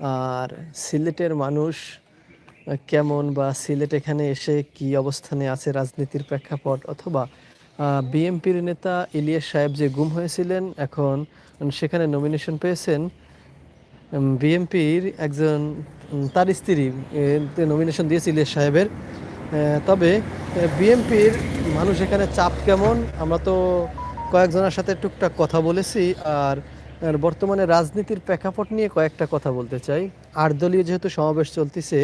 আর সিলেটের মানুষ কেমন বা সিলেট এখানে এসে কি অবস্থানে আছে রাজনীতির প্রেক্ষাপট অথবা বিএমপির নেতা ইলিয়াস সাহেব যে গুম হয়েছিলেন, এখন সেখানে নমিনেশন পেয়েছেন। বিএমপির একজন তার স্ত্রী নমিনেশন দিয়েছে ইলিয়াস সাহেবের। তবে বিএমপির মানুষ এখানে চাপ কেমন? আমরা তো কয়েকজনের সাথে টুকটাক কথা বলেছি আর আর বর্তমানে রাজনীতির প্রেক্ষাপট নিয়ে কয়েকটা কথা বলতে চাই। আটদলীয় যেহেতু সমাবেশ চলতেছে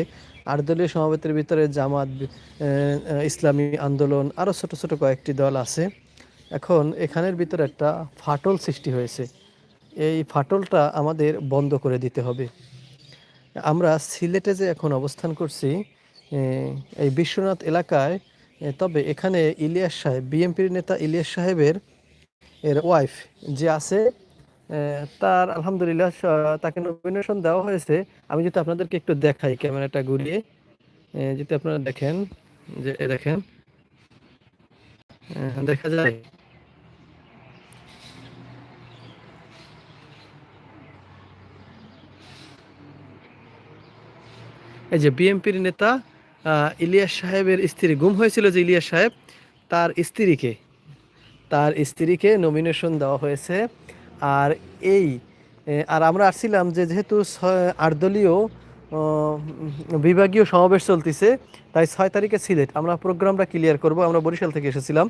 আটদলীয় সমাবেশের ভিতরে জামাত ইসলামী আন্দোলন আরও ছোট ছোট কয়েকটি দল আছে। এখন এখানের ভিতরে একটা ফাটল সৃষ্টি হয়েছে। এই ফাটলটা আমাদের বন্ধ করে দিতে হবে। আমরা সিলেটে যে এখন অবস্থান করছি এই বিশ্বনাথ এলাকায় তবে এখানে ইলিয়াস সাহেব, বিএনপির নেতা ইলিয়াস সাহেবের, এর ওয়াইফ যে আছে তার আলহামদুলিল্লাহ তাকে নমিনেশন দেওয়া হয়েছে। আমি যদি আপনাদেরকে একটু দেখাই ক্যামেরাটা ঘুরিয়ে। যদি আপনারা দেখেন, যে দেখেন। দেখা যায়। এই যে বিএমপির নেতা ইলিয়াস সাহেবের স্ত্রী, গুম হয়েছিল যে ইলিয়াস সাহেব, তার স্ত্রীকে তার স্ত্রীকে নমিনেশন দেওয়া হয়েছে। আর এই আর আমরা আসছিলাম যে যেহেতু আটদলীয় বিভাগীয় সমাবেশ চলতেছে, তাই ছয় তারিখে সিলেট। আমরা প্রোগ্রামটা ক্লিয়ার করব, আমরা বরিশাল থেকে এসেছিলাম।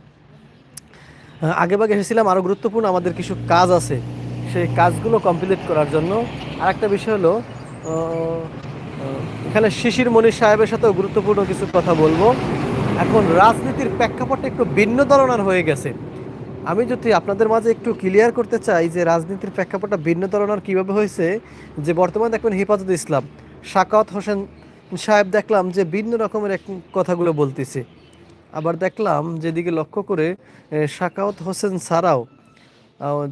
আগেভাগে এসেছিলাম, আরও গুরুত্বপূর্ণ আমাদের কিছু কাজ আছে, সেই কাজগুলো কমপ্লিট করার জন্য। আর একটা বিষয় হলো এখানে শিশির মনির সাহেবের সাথেও গুরুত্বপূর্ণ কিছু কথা বলব। এখন রাজনীতির প্রেক্ষাপটটা একটু ভিন্ন ধরনের হয়ে গেছে। আমি যদি আপনাদের মাঝে একটু ক্লিয়ার করতে চাই যে রাজনীতির প্রেক্ষাপটটা ভিন্ন ধরনের কীভাবে হয়েছে যে বর্তমানে দেখবেন হেফাজত ইসলাম শাকাওয়াত হোসেন সাহেব দেখলাম যে ভিন্ন রকমের এক কথাগুলো বলতেছে। আবার দেখলাম যেদিকে লক্ষ্য করে এ, শাকাওয়াত হোসেন ছাড়াও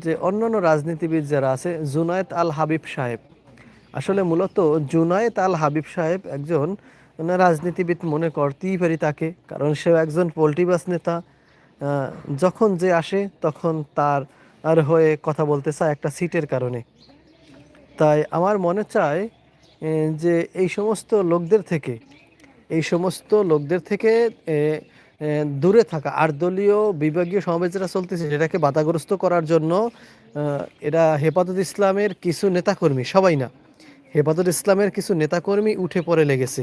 যে অন্যান্য রাজনীতিবিদ যারা আছে জুনায়েত আল হাবিব সাহেব। আসলে মূলত জুনায়েত আল হাবিব সাহেব একজন রাজনীতিবিদ মনে করতেই পারি তাকে কারণ সেও একজন পোল্ট্রিবাস নেতা যখন যে আসে, তখন তার আর হয়ে কথা বলতে চায় একটা সিটের কারণে। তাই আমার মনে চায় যে এই সমস্ত লোকদের থেকে, এই সমস্ত লোকদের থেকে দূরে থাকা, আর দলীয় বিভাগীয় সমাবেশ যেটা চলতেছে, সেটাকে বাধাগ্রস্ত করার জন্য এরা হেফাজত ইসলামের কিছু নেতাকর্মী, সবাই না, হেফাজত ইসলামের কিছু নেতাকর্মী উঠে পড়ে লেগেছে।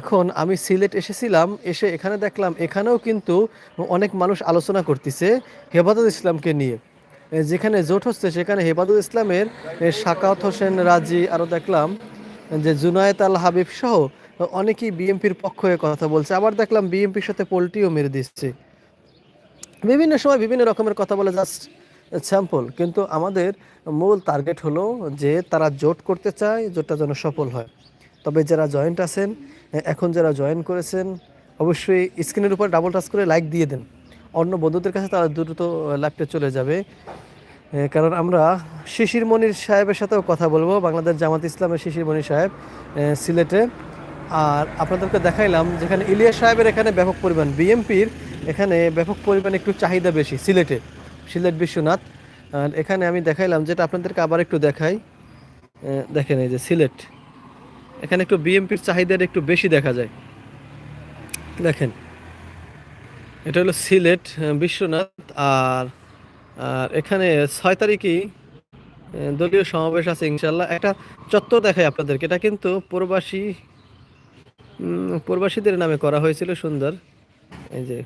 এখন আমি সিলেট এসেছিলাম, এসে এখানে দেখলাম, এখানেও কিন্তু অনেক মানুষ আলোচনা করতেছে হেফাজত ইসলামকে নিয়ে। যেখানে জোট হচ্ছে, সেখানে হেফাজত ইসলামের শাকাওয়াত হোসেন, রাজি আরও দেখলাম, যে জুনায়েত আল হাবিব সহ অনেকেই বিএনপির পক্ষ হয়ে কথা বলছে। আবার দেখলাম বিএনপির সাথে পোল্ট্রিও মেরে দিচ্ছে। বিভিন্ন সময় বিভিন্ন রকমের কথা বলে জাস্ট স্যাম্পল, কিন্তু আমাদের মূল টার্গেট হলো যে তারা জোট করতে চায়, জোটটা যেন সফল হয়। তবে যারা জয়েন্ট আছেন, এখন যারা জয়েন করেছেন, অবশ্যই স্ক্রিনের উপর ডাবল টাচ করে লাইক দিয়ে দেন। অন্য বন্ধুদের কাছে তারা দ্রুত লাইভটা চলে যাবে। কারণ আমরা শিশির মনির সাহেবের সাথেও কথা বলব, বাংলাদেশ জামাত ইসলামের শিশির মনির সাহেব সিলেটে। আর আপনাদেরকে দেখাইলাম যেখানে ইলিয়াস সাহেবের এখানে ব্যাপক পরিমাণ, বিএমপির এখানে ব্যাপক পরিমাণ একটু চাহিদা বেশি, সিলেটে। সিলেট বিশ্বনাথ। এখানে আমি দেখাইলাম, যেটা আপনাদেরকে আবার একটু দেখাই। দেখেন এই যে সিলেট। এখানে একটু বিএমপির চাহিদাটা একটু বেশি দেখা যায়। দেখেন এটা হলো সিলেট বিশ্বনাথ আর আর এখানে ছয় তারিখেই দলীয় সমাবেশ আছে ইনশাল্লাহ একটা চত্বর দেখায় আপনাদেরকে এটা কিন্তু প্রবাসী প্রবাসীদের নামে করা হয়েছিল সুন্দর। এই যে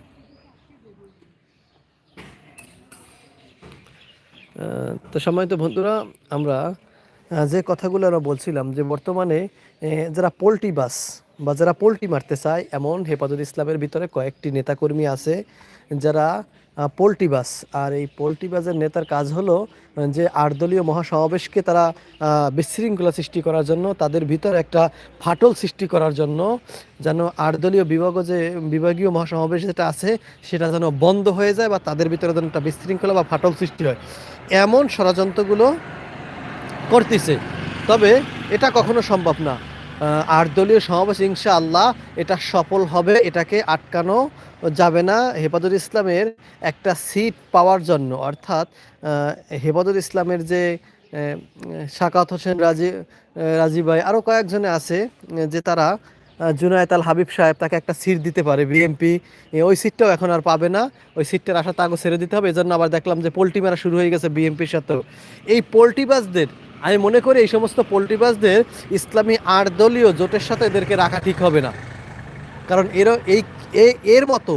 আহ, তো বন্ধুরা আমরা যে কথাগুলো আমরা বলছিলাম যে বর্তমানে যারা পোল্ট্রি বাস বা যারা পোলট্রি মারতে চায়, এমন হেফাজত ইসলামের ভিতরে কয়েকটি নেতাকর্মী আছে যারা পোল্ট্রি বাস। আর এই পোলট্রি বাসের নেতার কাজ হলো, যে আটদলীয় মহাসমাবেশকে তারা বিশৃঙ্খলা সৃষ্টি করার জন্য, তাদের ভিতর একটা ফাটল সৃষ্টি করার জন্য, যেন আটদলীয় বিভাগ যে, বিভাগীয় মহাসমাবেশ যেটা আছে, সেটা যেন বন্ধ হয়ে যায় বা তাদের ভিতরে যেন একটা বিশৃঙ্খলা বা ফাটল সৃষ্টি হয়। এমন ষড়যন্ত্রগুলো করতেছে। তবে এটা কখনো সম্ভব না। আট দলীয় সমাবেশ ইনশা আল্লাহ এটা সফল হবে এটাকে আটকানো যাবে না হেফাজত ইসলামের একটা সিট পাওয়ার জন্য। অর্থাৎ আহ, হেফাজত ইসলামের যে শাকাত হোসেন রাজি রাজি ভাই আরও কয়েকজনে আছে যে তারা জুনায়ত আল হাবিব সাহেব তাকে একটা সিট দিতে পারে। বিএমপি ওই সিটটাও এখন আর পাবে না। ওই সিটটার আশা তাকে ছেড়ে দিতে হবে। এজন্য আবার দেখলাম যে পোল্ট্রি মারা শুরু হয়ে গেছে বিএমপির সাথেও। এই পোল্ট্রিবাজদের আমি মনে করি এই সমস্ত পোল্ট্রিবাজদের ইসলামী আট দলীয় জোটের সাথে এদেরকে রাখা ঠিক হবে না। কারণ এর এই এর মতো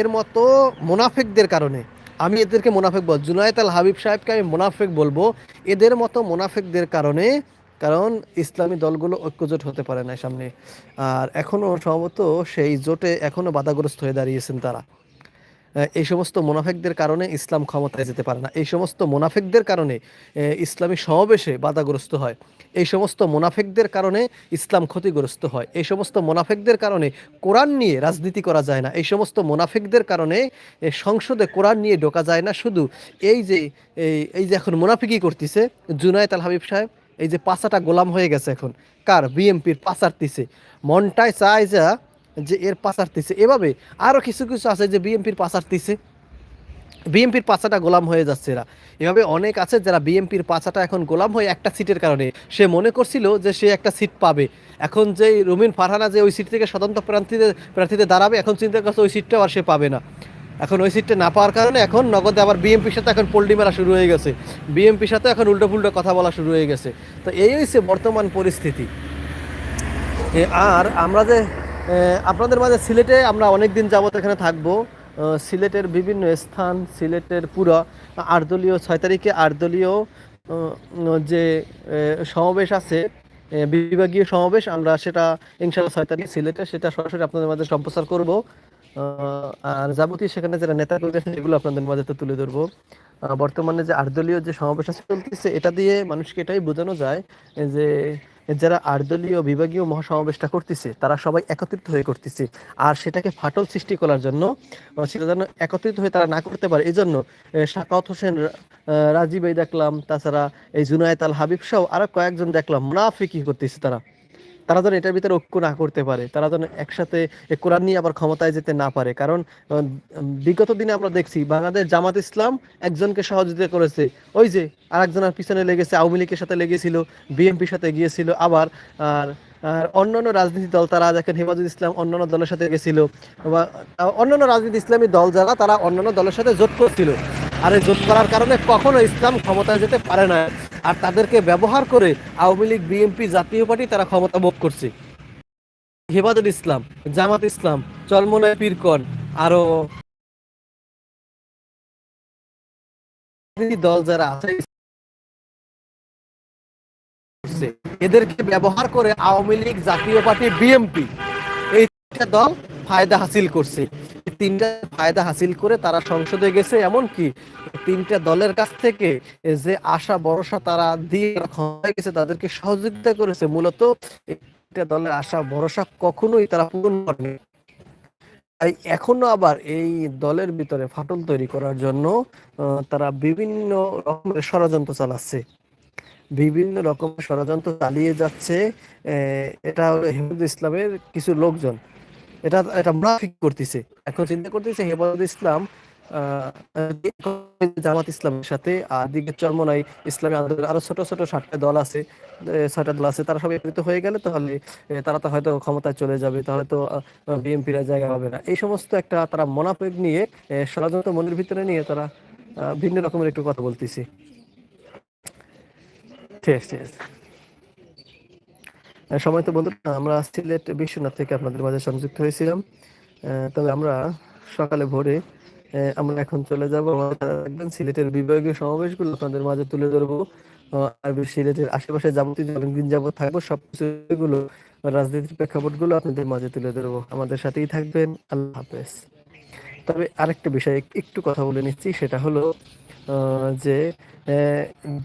এর মতো মোনাফেকদের কারণে, আমি এদেরকে মোনাফেক বল জুনায়ত আল হাবিব সাহেবকে আমি মোনাফেক বলব, এদের মতো মোনাফেকদের কারণে, কারণ ইসলামী দলগুলো ঐক্যজোট হতে পারে না সামনে। আর এখনও সম্ভবত সেই জোটে এখনও বাধাগ্রস্ত হয়ে দাঁড়িয়েছেন তারা। এই সমস্ত মোনাফেকদের কারণে ইসলাম ক্ষমতায় যেতে পারে না। এই সমস্ত মোনাফেকদের কারণে ইসলামী সমাবেশে বাধাগ্রস্ত হয়। এই সমস্ত মোনাফেকদের কারণে ইসলাম ক্ষতিগ্রস্ত হয়। এই সমস্ত মোনাফেকদের কারণে কোরআন নিয়ে রাজনীতি করা যায় না। এই সমস্ত মোনাফেকদের কারণে সংসদে কোরআন নিয়ে ঢোকা যায় না। শুধু এই যে এই যে এখন মোনাফিকি করতেছে জুনায়ত আল হাবিব সাহেব, এই যে পাশাটা গোলাম হয়ে গেছে এখন। কার? বিএমপির পাশারতিছে মনটায় চায় যা যে এর পাশারতিছে এভাবে আরও কিছু কিছু আছে যে বিএমপির পাশারতিছে বিএমপির পাচাটা গোলাম হয়ে যাচ্ছে এরা। এভাবে অনেক আছে যারা বিএমপির পাচাটা এখন গোলাম হয়ে একটা সিটের কারণে। সে মনে করছিল যে সে একটা সিট পাবে। এখন যে রুমিন ফারহানা যে ওই সিট থেকে স্বতন্ত্র প্রার্থীতে প্রার্থীতে দাঁড়াবে, এখন চিন্তা করছে ওই সিটটাও আর সে পাবে না। এখন ওই সিটটা না পাওয়ার কারণে এখন নগদে আবার বিএমপির সাথে এখন পোল্ডি মেরা শুরু হয়ে গেছে। বিএমপির সাথে এখন উল্টো পুল্টো কথা বলা শুরু হয়ে গেছে। তো এই হচ্ছে বর্তমান পরিস্থিতি। আর আমরা যে আপনাদের মাঝে সিলেটে আমরা অনেক দিন যাবত এখানে থাকব। সিলেটের বিভিন্ন স্থান, সিলেটের পুরো আটদলীয় ছয় তারিখে আটদলীয় যে সমাবেশ আছে বিভাগীয় সমাবেশ, আমরা সেটা ইনশাল্লাহ ছয় তারিখে সিলেটে সেটা সরাসরি আপনাদের মাঝে সম্প্রচার করব। আর যাবতীয় সেখানে যারা নেতা কর্মী সেগুলো আপনাদের মাঝে তো তুলে ধরবো। বর্তমানে যে আটদলীয় যে সমাবেশ চলতেছে, এটা দিয়ে মানুষকে এটাই বোঝানো যায় যে যারা আর্দলীয়, বিভাগীয় মহাসমাবেশটা করতেছে, তারা সবাই একত্রিত হয়ে করতেছে। আর সেটাকে ফাটল সৃষ্টি করার জন্য সেটা যেন একত্রিত হয়ে তারা না করতে পারে এই জন্য শাকাত হোসেন রাজীব দেখলাম, তাছাড়া এই জুনায়েত আল হাবিব সহ আরও কয়েকজন দেখলাম মুনাফিকি করতেছে তারা। তারা যেন এটার ভিতরে ঐক্য না করতে পারে, তারা যেন একসাথে কোরআন নিয়ে আবার ক্ষমতায় যেতে না পারে। কারণ বিগত দিনে আমরা দেখছি বাংলাদেশ জামাত ইসলাম একজনকে সহযোগিতা করেছে। ওই যে আর একজনের পিছনে লেগেছে, আওয়ামী লীগের সাথে লেগেছিল, বিএনপির সাথে গিয়েছিল, আবার, আর আর অন্যান্য রাজনীতি দল, তারা দেখেন হেফাজুল ইসলাম অন্যান্য দলের সাথে গেছিল, বা, অন্যান্য রাজনীতি ইসলামী দল যারা, তারা অন্যান্য দলের সাথে জোট করছিল। আর এই জোট করার কারণে কখনো ইসলাম ক্ষমতায় যেতে পারে না আর তাদেরকে ব্যবহার করে Awami League, BNP Jatiya Party তারা ক্ষমতা ভোগ করছে। হেফাজুল ইসলাম, জামাত ইসলাম চলমনায় পীরকন, আরও দল যারা আছে, এদেরকে ব্যবহার করে আওয়ামী লীগ জাতীয় পার্টি বিএমপি এই দল ফায়দা হাসিল করছে। তিনটা ফায়দা হাসিল করে তারা সংসদে গেছে এমন কি তিনটা দলের কাছ থেকে যে আশা ভরসা তারা দিয়ে গেছে, তাদেরকে সহযোগিতা করেছে। মূলত তিনটা দলের আশা ভরসা কখনোই তারা পূরণ করেনি। তাই এখনও আবার এই দলের ভিতরে ফাটল তৈরি করার জন্য তারা বিভিন্ন রকমের ষড়যন্ত্র চালাচ্ছে। বিভিন্ন রকমের ষড়যন্ত্র চালিয়ে যাচ্ছে এটা হিন্দু ইসলামের কিছু লোকজন। এটা এটা মুনাফিক করতেছে। এখন চিন্তা করতেছে হেফাজত ইসলাম জামাত ইসলামের সাথে, আর দিকে চরমনাই ইসলামী আরও ছোট ছোট সাতটা দল আছে ছয়টা দল আছে, তারা সবাই একত্রিত হয়ে গেলে তাহলে তারা তো হয়তো ক্ষমতায় চলে যাবে, তাহলে তো বিএনপির জায়গা হবে না। এই সমস্ত একটা তারা মনাপেগ নিয়ে ষড়যন্ত্র মনের ভিতরে নিয়ে তারা ভিন্ন রকমের একটু কথা বলতেছি। ঠিক ঠিক সময় তো বন্ধু আমরা সিলেট বিশ্বনাথ থেকে আপনাদের মাঝে সংযুক্ত হয়েছিলাম। তবে আমরা সকালে ভোরে আমরা এখন চলে যাব একদম সিলেটের বিভাগীয় সমাবেশগুলো আপনাদের মাঝে তুলে ধরবো। আর সিলেটের আশেপাশে যাবতীয় অনেকদিন যাবত থাকব, সবকিছুগুলো, রাজনীতির প্রেক্ষাপটগুলো আপনাদের মাঝে তুলে ধরবো। আমাদের সাথেই থাকবেন, আল্লাহ হাফেজ। তবে আরেকটা বিষয় একটু কথা বলে নিচ্ছি, সেটা হলো যে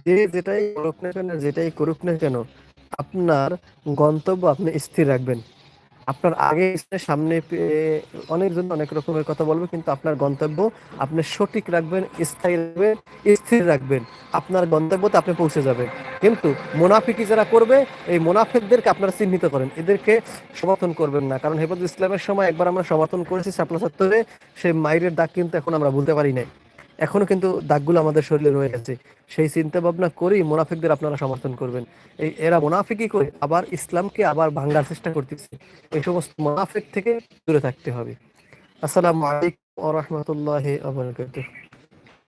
যে যেটাই করুক না কেন, যেটাই করুক না কেন আপনার গন্তব্য আপনি স্থির রাখবেন। আপনার আগে সামনে অনেকজন অনেক রকমের কথা বলবে, কিন্তু আপনার গন্তব্য আপনি সঠিক রাখবেন, স্থায়ী রাখবেন, স্থির রাখবেন। আপনার গন্তব্যতে আপনি পৌঁছে যাবেন। কিন্তু মোনাফিকি যারা করবে, এই মোনাফিকদেরকে আপনারা চিহ্নিত করেন। এদেরকে সমর্থন করবেন না। কারণ হেফাজ ইসলামের সময় একবার আমরা সমর্থন করেছি শাপলা সত্তরে সেই মাইরের দাগ কিন্তু এখন আমরা বলতে পারি নাই। এখনও কিন্তু দাগগুলো আমাদের শরীরে রয়ে গেছে। সেই চিন্তা ভাবনা করেই মোনাফিকদের আপনারা সমর্থন করবেন। এই এরা মোনাফিকই করে আবার ইসলামকে আবার ভাঙ্গার চেষ্টা করতেছে। এই সমস্ত মোনাফিক থেকে দূরে থাকতে হবে। আসসালামু আলাইকুম ওয়া রাহমাতুল্লাহি ওয়া বারাকাতুহু।